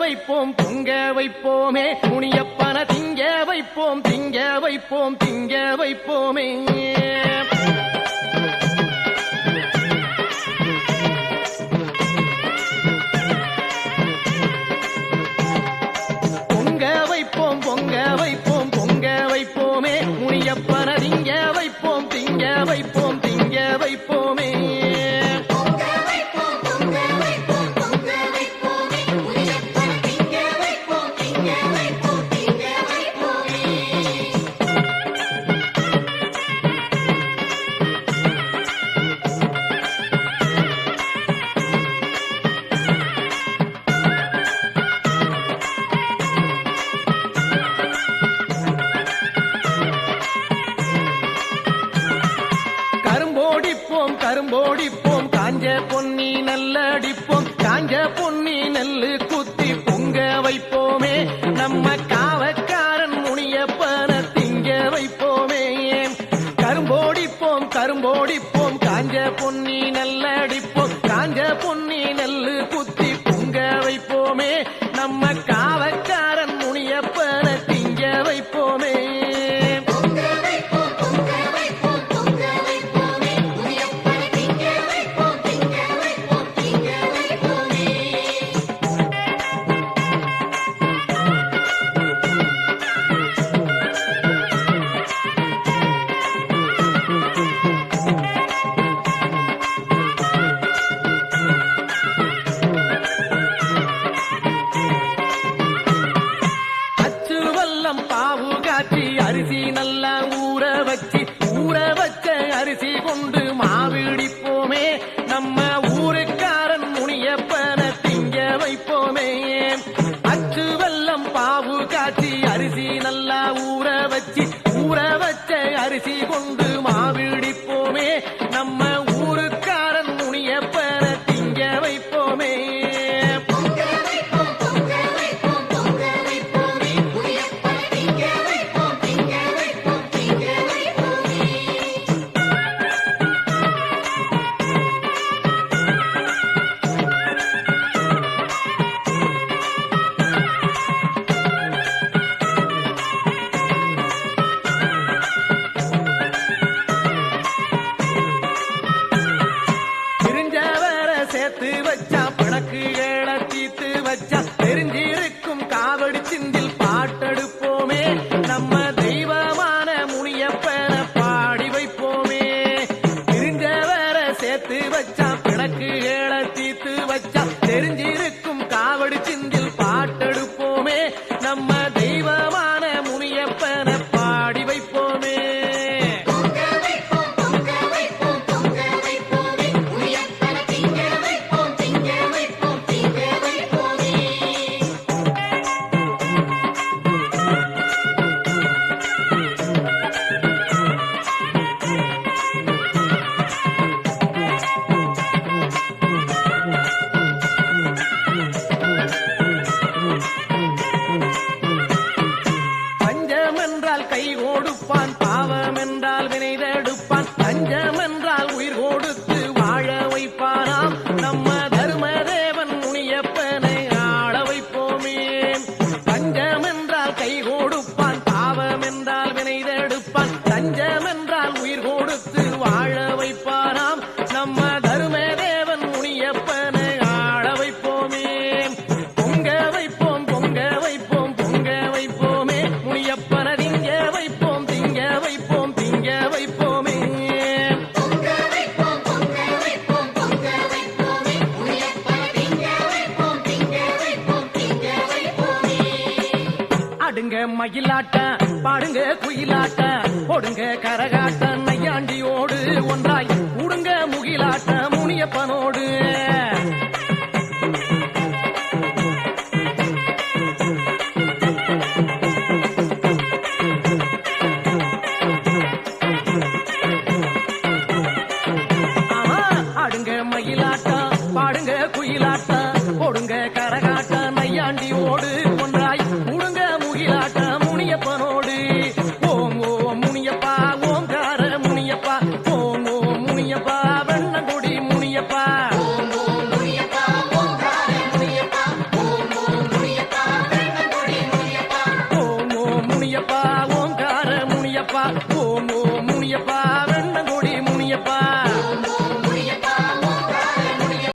வைப்போம் பொங்க வைப்போமே முனியப்பா வைப்போம் திங்க வைப்போம் திங்க வைப்போமே. செம்போடிப்போம் காஞ்ச பொன்னி நல்லடிப்போம். காஞ்ச பொன்னி நல்லு குத்தி பொங்க வைப்போமே. நம்ம காவக்காரன் முனியப்பன திங்க வைப்போமே. கரும்போடிப்போம் கரும்போடிப்போம். காஞ்ச பொன்னி நல்லடிப்போம். காஞ்ச பொன்னி நல்லு குத்தி வச்சு ஊற வச்ச அரிசி கொண்டு மாவிடிப்போமே. நம்ம ஊருக்காரன் முனியப்பன திங்க வைப்போமே. அச்சு வெல்லம் பாவு காய்ச்சி அரிசி நல்லா ஊற வச்சு ஊற வச்ச அரிசி கொண்டு சேர்த்து வச்சா பிணக்கு ஏழ தீத்து வச்சா தெரிஞ்சிருக்கும் காவடி சிந்தில் பாட்டெடுப்போமே நம்ம Kundama மயிலாட்டம் பாடுங்க குயிலாட்டம் போடுங்க கரக